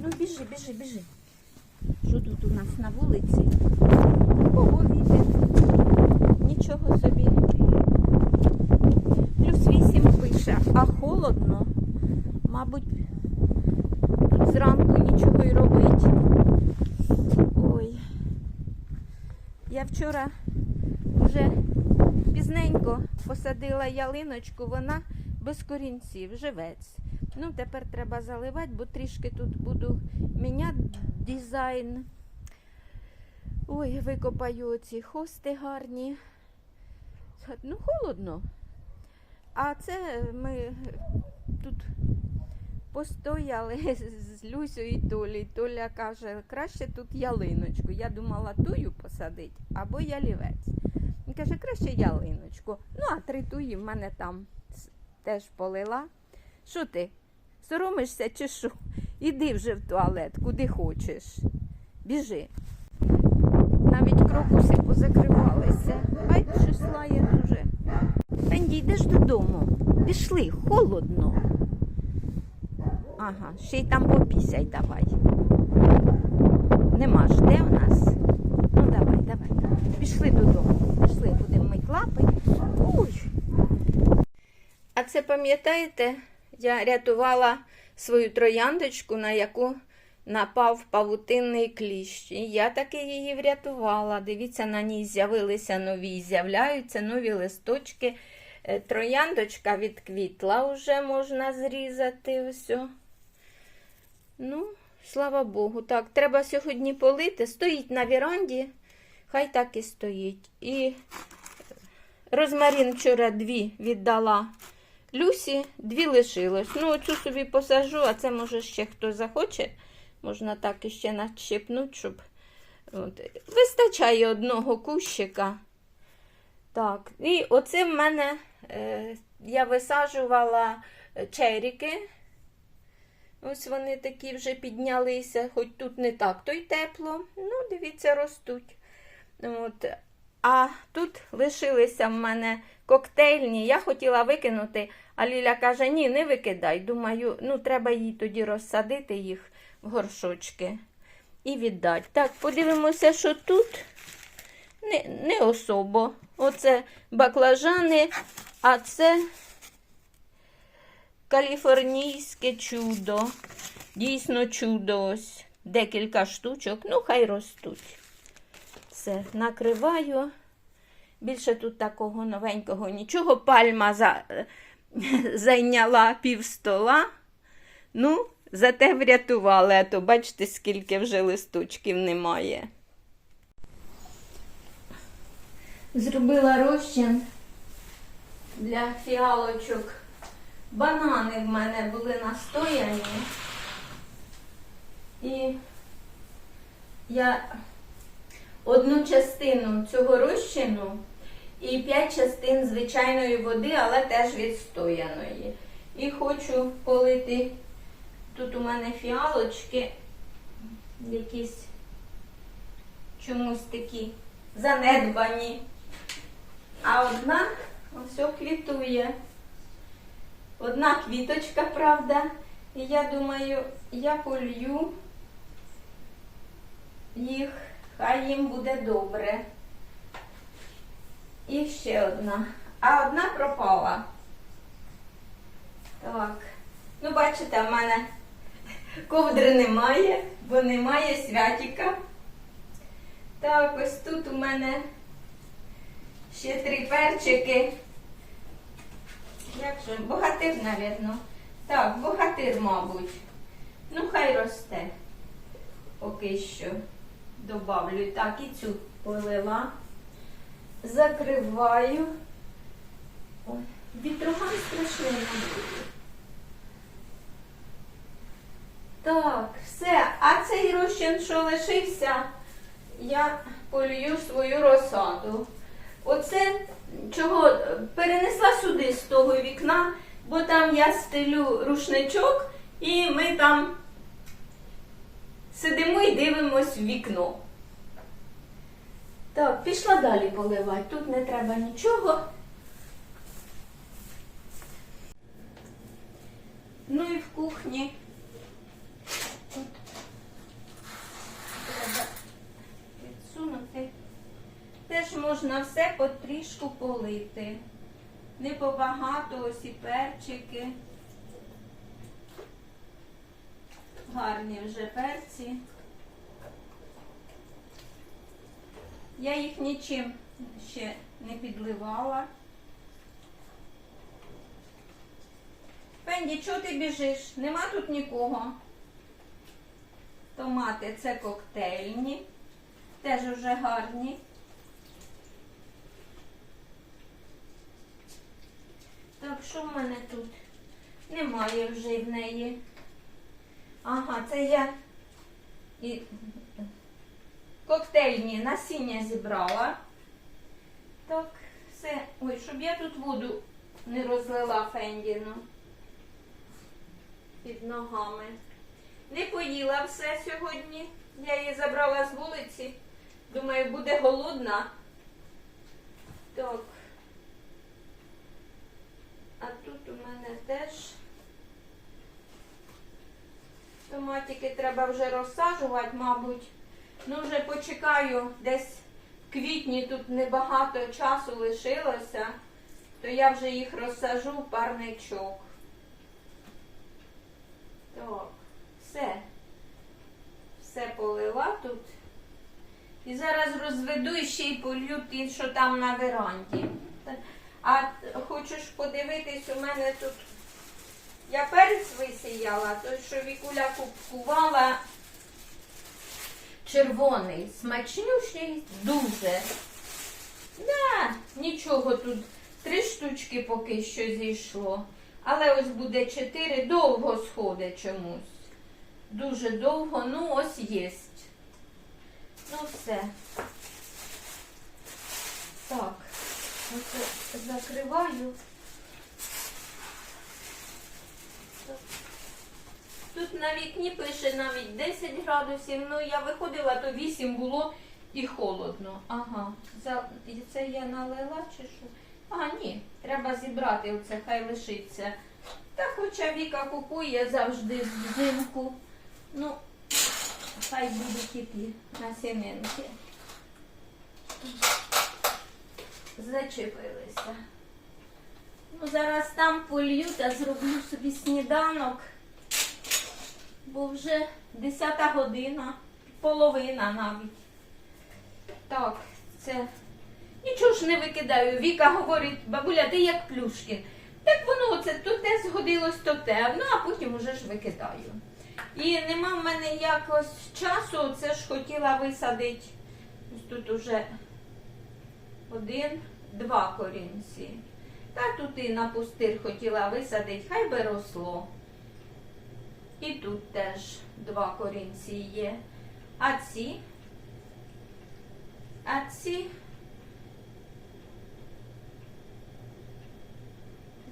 Ну, біжи, біжи, біжи. Що тут у нас на вулиці? Ого, вітер. Нічого собі. Плюс вісім пише, а холодно. Мабуть, тут зранку нічого й робить. Ой. Я вчора вже пізненько посадила ялиночку, вона без корінців, живець. Ну, тепер треба заливати, бо трішки тут буду міняти дизайн. Ой, викопаю оці хости гарні. Ну, холодно. А це ми тут постояли з Люсею і Толі. Толя каже, краще тут ялиночку. Я думала тую посадити або ялівець. Він каже, краще ялиночку. Ну, а три туї в мене там теж полила. Що ти? Соромишся чи що? Іди вже в туалет, куди хочеш. Біжи. Навіть крокуси позакривалися. Ай, щось лає дуже. Пенді, йдеш додому. Пішли, холодно. Ага, ще й там попісяй давай. Нема ж де у нас? Ну давай, давай. Пішли додому. Пішли, будемо мити лапи. Ой. А це пам'ятаєте, я рятувала свою трояндочку, на яку напав павутинний кліщ. І я таки її врятувала. Дивіться, на ній з'явилися нові, з'являються нові листочки. Е, Трояндочка відквітла, вже можна зрізати. Ось. Ну, слава Богу. Так, треба сьогодні полити. Стоїть на віранді, хай так і стоїть. І розмарин вчора дві віддала Люсі, дві лишилось. Ну, оцю собі посажу, а це може ще хто захоче. Можна так іще начепнути, щоб. От. Вистачає одного кущика. Так, і оце в мене е, я висаджувала е, черіки. Ось вони такі вже піднялися, хоч тут не так, то й тепло. Ну, дивіться, ростуть. От. А тут лишилися в мене коктейльні. Я хотіла викинути, а Ліля каже: ні, не викидай. Думаю, ну треба їй тоді розсадити їх в горшочки і віддати. Так, подивимося, що тут не, не особо. Оце баклажани, а це каліфорнійське чудо. Дійсно чудо ось. Декілька штучок, ну хай ростуть. Все, накриваю. Більше тут такого новенького нічого. Пальма за, зайняла пів стола. Ну, зате врятували, а то бачите, скільки вже листочків немає. Зробила розчин для фіалочок. Банани в мене були настояні. І я одну частину цього розчину і 5 частин звичайної води, але теж відстояної. І хочу полити. Тут у мене фіалочки якісь чомусь такі занедбані. А одна ось квітує. Одна квіточка, правда. І я думаю, я полью їх, хай їм буде добре. І ще одна. А одна пропала. Так. Ну, бачите, в мене ковдри немає, бо немає святіка. Так, ось тут у мене ще три перчики. Як же? Богатир, навірно. Так, богатир, мабуть. Ну, хай росте. Поки що добавлю. Так, і цю полила. Закриваю. Ой, вітроган страшний. Так, все. А цей розчин, що лишився, я полью свою розсаду. Оце чого перенесла сюди з того вікна, бо там я стелю рушничок, і ми там Сидимо і дивимось в вікно. Так, пішла далі поливати. Тут не треба нічого. Ну і в кухні. Тут треба підсунути. Теж можна все потрішку полити. Не побагато ось і перчики. Гарні вже перці. Я їх нічим ще не підливала. Пенді, чого ти біжиш? Нема тут нікого. Томати це коктейльні, теж вже гарні. Так, що в мене тут? Немає вже в неї. Ага, це я і коктейльні насіння зібрала. Так, все. Ой, щоб я тут воду не розлила фендіну під ногами. Не поїла все сьогодні. Я її забрала з вулиці. Думаю, буде голодна. Так. А тут у мене теж томатики треба вже розсаджувати, мабуть. Ну, вже почекаю, десь в квітні тут небагато часу лишилося, то я вже їх розсажу в парничок. Так, все. Все полила тут. І зараз розведу і ще й полью ті, що там на веранді. А хочеш подивитись, у мене тут я перець висіяла, той, що Вікуля купувала червоний, смачнющий, дуже. Да, нічого тут. Три штучки поки що зійшло. Але ось буде чотири, довго сходить чомусь. Дуже довго, ну ось єсть. Ну все. Так, оце закриваю. Тут на вікні пише навіть 10 градусів, ну я виходила, то 8 було і холодно. Ага. Це я налила чи що? А, ні, треба зібрати оце, хай лишиться. Та хоча Віка купує завжди взимку. Ну, хай будуть і ті насінинки. Зачепилися. Ну, зараз там полью та зроблю собі сніданок, бо вже 10 година, половина навіть. Так, це нічого ж не викидаю. Віка говорить, бабуля, ти як плюшки. Так воно це то те згодилось, то те, ну а потім уже ж викидаю. І нема в мене якось часу, це ж хотіла висадити. Ось тут уже один, два корінці. Та тут і на пустир хотіла висадити, хай би росло. І тут теж два корінці є. А ці, а ці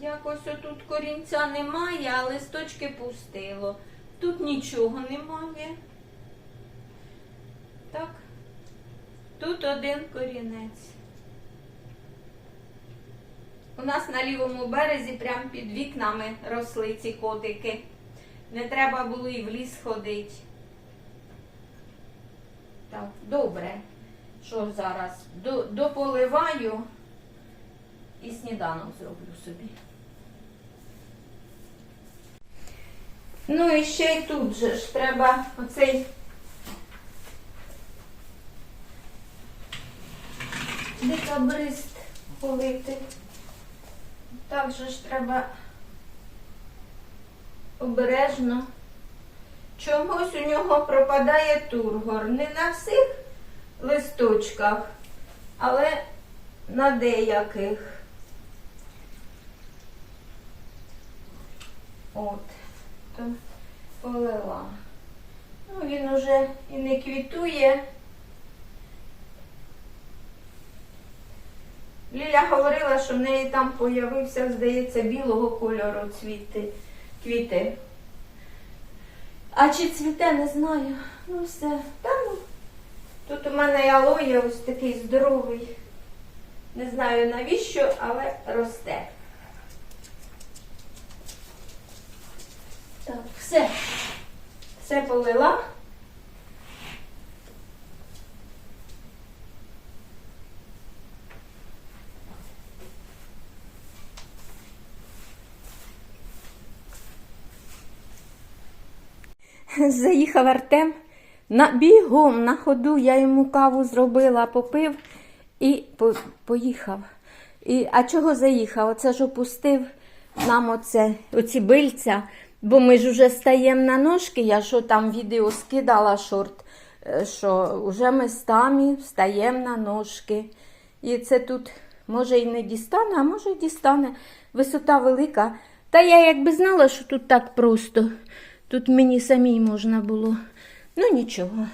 якось отут корінця немає, а листочки пустило. Тут нічого немає. Так. Тут один корінець. У нас на лівому березі, прямо під вікнами, росли ці котики. Не треба було і в ліс ходити. Так, добре. Що зараз? До- Дополиваю і сніданок зроблю собі. Ну і ще й тут же ж треба оцей декабрист полити. Так же ж треба обережно. Чомусь у нього пропадає тургор. Не на всіх листочках, але на деяких. От, то полила. Ну, він уже і не квітує. Ліля говорила, що в неї там появився, здається, білого кольору цвіти, квіти. А чи цвіте, не знаю. Ну все. Та ну. Тут у мене алоє ось такий здоровий. Не знаю навіщо, але росте. Так, все. Все полила. заїхав Артем на бігом на ходу. Я йому каву зробила, попив і по, поїхав. І, а чого заїхав? Оце ж опустив нам оце, оці бильця, бо ми ж вже стаємо на ножки. Я що там відео скидала шорт, е, що вже ми самі встаємо на ножки. І це тут може і не дістане, а може і дістане. Висота велика. Та я якби знала, що тут так просто. Тут мені самій можна було. Ну нічого.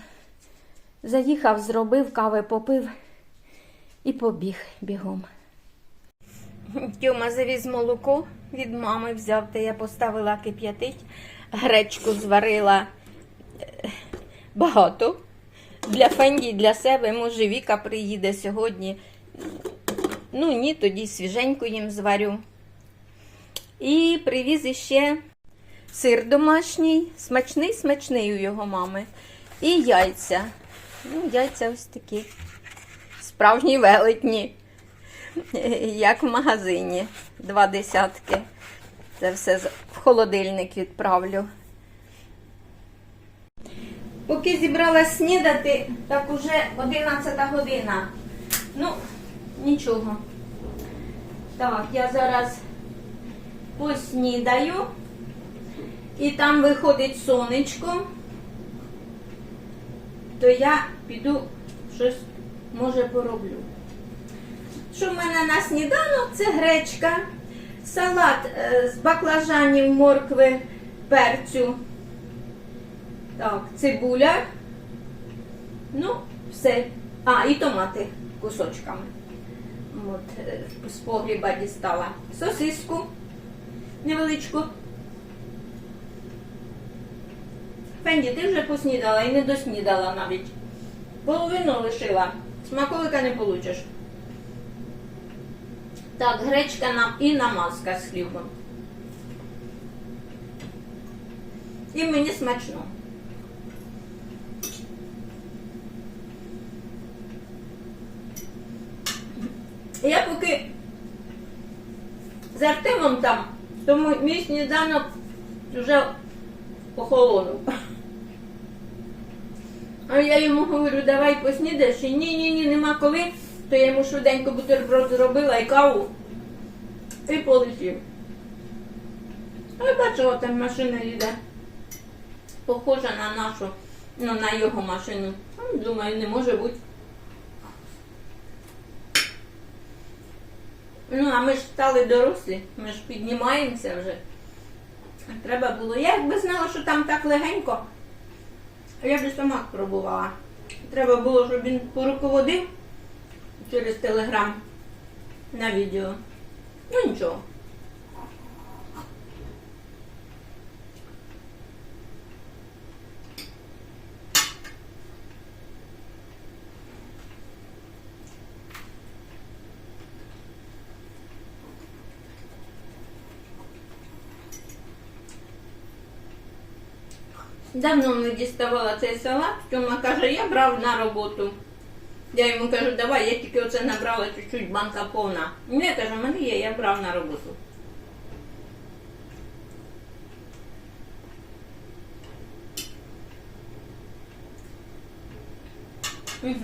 Заїхав, зробив, кави попив і побіг бігом. Тьома завіз молоко від мами взяв, та я поставила кип'ятить, гречку зварила багато. Для Фенді, для себе, може, Віка приїде сьогодні. Ну, ні, тоді свіженьку їм зварю. І привіз іще сир домашній, смачний, смачний у його мами. І яйця. Ну, яйця ось такі. Справжні велетні. Як в магазині. Два десятки. Це все в холодильник відправлю. Поки зібралась снідати, так уже 11 година. Ну, нічого. Так, я зараз поснідаю. І там виходить сонечко. То я піду щось може пороблю. Що в мене на сніданок? Це гречка, салат е, з баклажанів, моркви, перцю. Так, цибуля. Ну, все. А, і томати кусочками. От, е, з погріба дістала. Сосиску невеличку. Фенді, ти вже поснідала і не доснідала навіть. Половину лишила. Смаколика не получиш. Так, гречка нам і намазка з хлібом. І мені смачно. Я поки з Артемом там, тому мій сніданок вже охолонув. А я йому говорю, давай поснідаєш. І ні, ні, ні, нема коли. То я йому швиденько бутерброд зробила і каву. І полетів. А бачила, там машина їде. Похожа на нашу, ну, на його машину. Ну, Думаю, не може бути. Ну, а ми ж стали дорослі, ми ж піднімаємося вже. Треба було. Я якби знала, що там так легенько, я б сама спробувала. Треба було, щоб він поруководив через телеграм на відео. Ну нічого. Давно не діставала цей салат. Тьома каже, я брав на роботу. Я йому кажу, давай, я тільки оце набрала чуть-чуть банка повна. Ні, каже, в мене є, я брав на роботу. Угу.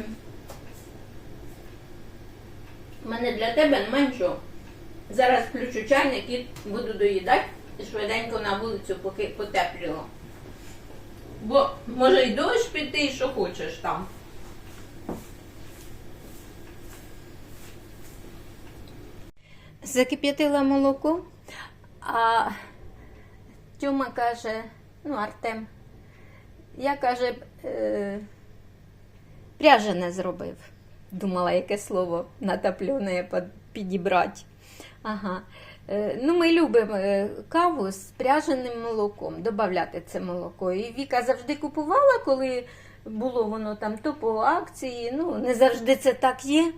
У мене для тебе нема нічого. Зараз включу чайник і буду доїдати і швиденько на вулицю, поки потепліло. Бо може й дощ піти, і що хочеш там. Закип'ятила молоко, а Тьома каже, ну, Артем, я каже, е, пряжене зробив. Думала, яке слово натоплене підібрати. Ага. Е, Ну, ми любимо е, каву з пряженим молоком, додати це молоко. І Віка завжди купувала, коли було воно там то по акції, ну не завжди це так є.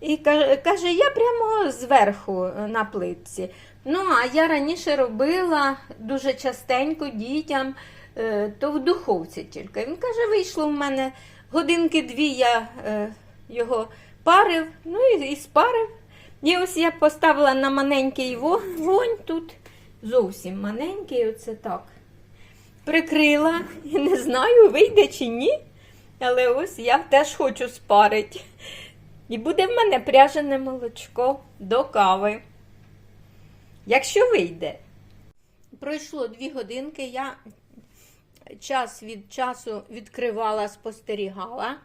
І каже, я прямо зверху е, на плитці. Ну, а я раніше робила дуже частенько дітям, то в духовці тільки. Він каже, вийшло в мене годинки-дві я його парив, ну і, і спарив. І ось я поставила на маленький вогонь тут. Зовсім маленький, оце так. прикрила і не знаю, вийде чи ні. Але ось я теж хочу спарити. І буде в мене пряжене молочко до кави. Якщо вийде. Пройшло дві годинки, я час від часу відкривала, спостерігала,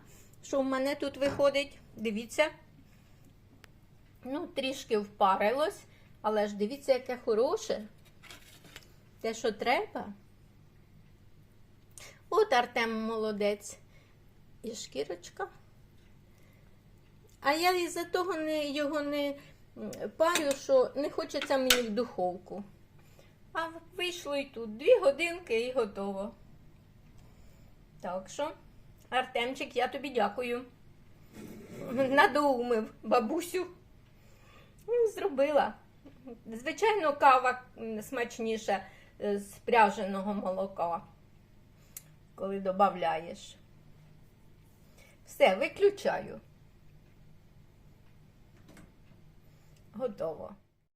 що в мене тут виходить. Дивіться. Ну, трішки впарилось, але ж дивіться, яке хороше. Те, що треба. От Артем молодець. І шкірочка. А я із-за того не, його не парю, що не хочеться мені в духовку. А вийшло і тут дві годинки і готово. Так що, Артемчик, я тобі дякую. Надоумив бабусю. Зробила. Звичайно, кава смачніша е, з пряженого молока, коли додаєш. Все, виключаю. Готово.